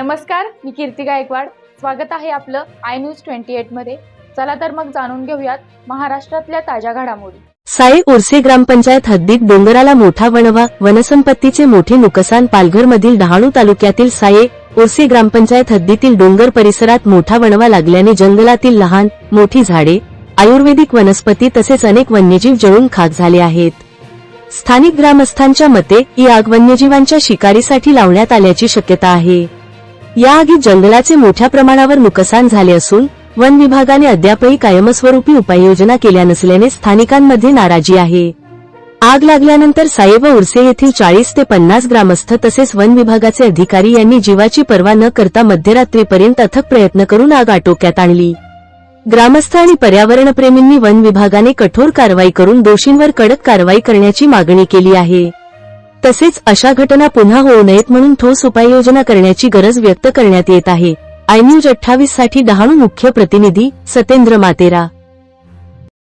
नमस्कार मी कीर्ती गायकवाड. स्वागत आहे आपलं आय न्यूज ट्वेंटी एटमध्ये. चला तर मग जाणून घेऊयात महाराष्ट्रातल्या ताज्या घडामोडी. साई उर्से ग्रामपंचायत हद्दीत डोंगराला मोठा वणवा वनसंपत्तीचे मोठे नुकसान पालघरमधील डहाणू तालुक्यातील साये उर्से ग्रामपंचायत हद्दीतील डोंगर परिसरात मोठा वणवा लागल्याने जंगलातील लहान मोठी झाडे आयुर्वेदिक वनस्पती तसेच अनेक वन्यजीव जळून खाक झाले आहेत. स्थानिक ग्रामस्थांच्या मते ही आग वन्यजीवांच्या शिकारीसाठी लावण्यात आल्याची शक्यता आहे. या आगीत जंगलाचे मोठ्या प्रमाणावर नुकसान झाले असून वन विभागाने अद्यापही कायमस्वरूपी उपाययोजना केल्या नसल्याने स्थानिकांमध्ये नाराजी आहे. आग लागल्यानंतर साहेब उर्से येथील चाळीस ते पन्नास ग्रामस्थ तसेच वन विभागाचे अधिकारी यांनी जीवाची पर्वा न करता मध्यरात्रीपर्यंत अथक प्रयत्न करून आग आटोक्यात आणली. ग्रामस्थ आणि पर्यावरणप्रेमींनी वन विभागाने कठोर कारवाई करून दोषींवर कडक कारवाई करण्याची मागणी केली आहे. तसेच अशा घटना पुन्हा होऊ नयेत म्हणून ठोस उपाययोजना करण्याची गरज व्यक्त करण्यात येत आहे. आय न्यूज अठ्ठावीससाठी डहाणू मुख्य प्रतिनिधी सतेंद्र मातेरा